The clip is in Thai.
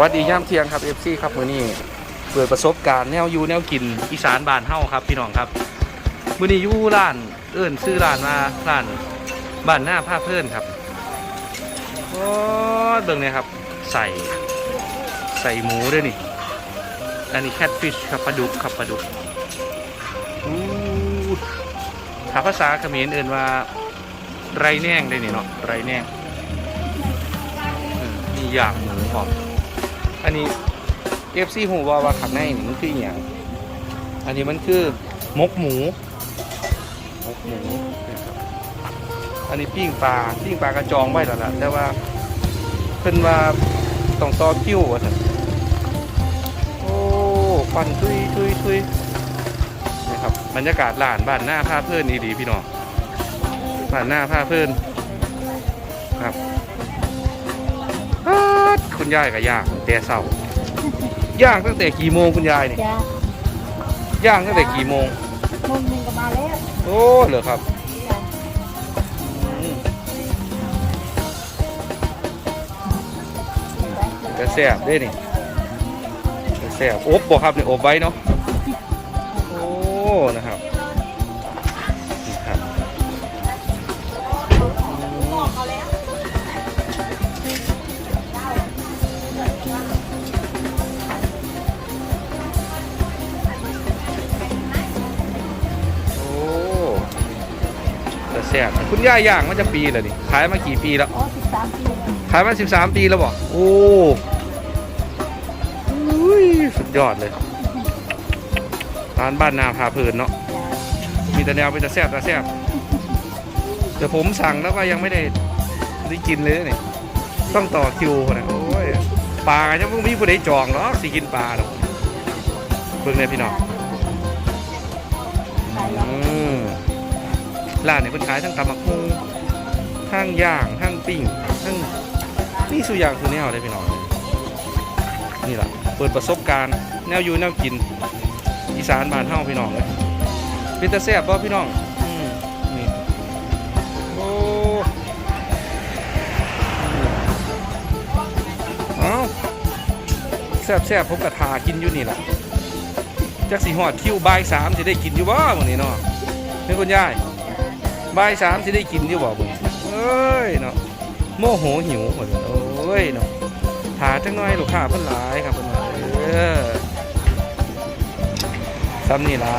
วัสดีย่ามเที่ยงครับเอฟซีครับมื้อนี้เปิดประสบการณ์แนวอยู่แนวกินอีสานบ้านเฮาครับ พี่น้องครับมื้อนี้อยู่ร้าน เอิ้นซื้อร้านมาร้านบ้านหน้าผ้าเพื่อนครับโอ้เบิ่งเนี่ยครับ ใส่ใส่หมูด้วยนี่อันนี้แคทฟิชครับปลาดุกครับปลาดุกถ้าภาษาเขมรเอิ้นว่าไรแน่งได้นี่เนาะไรแน่งมีอย่างหมูหอม อันนี้เอฟซีหูว่าว่าข้างในนี่มันคืออหย่างอันนี้มันคือมกหมูมกหมูนะครับอันนี้ปิ้งปลาปิ้งปลากระจองไว้แล้วล่ะแต่ว่าเพิ่นว่าต้องต่อคิวว่าซั่นโอ้ฟันทุยทุยทุยนะครับบรรยากาศร้านบ้านหน้าผ้าเพื่อนนี่ดีพี่น้องบ้านหน้าผ้าเพื่อนครับอ๊าด คุณยายก็ย่างแต่เช้าย่างตั้งแต่กี่โมงคุณยายนี่จ้าย่างตั้งแต่กี่โมงมุมหนึ่งก็มาแล้วโอ้เหรอครับจ้าอืมกระแสบเด้นี่กระแสบอบบ่ครับนี่อบไว้เนาะโอ้นะครับ แสบคุณย่าย่างมาจะปีแล้วนี่ขายมากี่ปีแล้ว อ๋อสิบสามปีแล้วขายมา 13 ปีแล้วบ่โอ้อุ้ยสุดยอดเลยร้านบ้านนาพาเพลินเนาะจ้ามีแต่แนวเป็นแต่แซ่บแต่แซ่บแต่ผมสั่งแล้วก็ยังไม่ได้ได้กินเลยนี่ ต้องต่อคิวนะโอ้ยปลาจะพวกมีผู้ใดจองหรอกสิกินปลาหรอกเบิ่งเลยพี่น้องขายแล้วอืม ร้านเนี้เพิ่นขายทั้งตำมักหุ่งทั้งย่างทั้งปิ้งทั้งนี่สุอย่างคือแนวเลยพี่น้องนี่แหละเปิดประสบการณ์แนวอยู่แนวกินอีสานบ้านเฮาพี่น้องเลยเป็นตาแซ่บบ่พี่น้องอืมนี่โอ้เอ้าแซ่บแซ่บผมกระทากินอยู่นี่แหละจักสีหอดคิวบ่ายสามจะได้กินอยู่บ่มื้อนี้เนาะนี่คุณยาย บ่ายสามที่ได้กินอยู่บ่มื้อนี้เอ้ยเนาะโมโหหิวหมดเลยโอ้ยเนาะหาจังน้อยลูกค้าเพิ่นหลายครับเพิ่นหลาเออซ้ำนี่ละ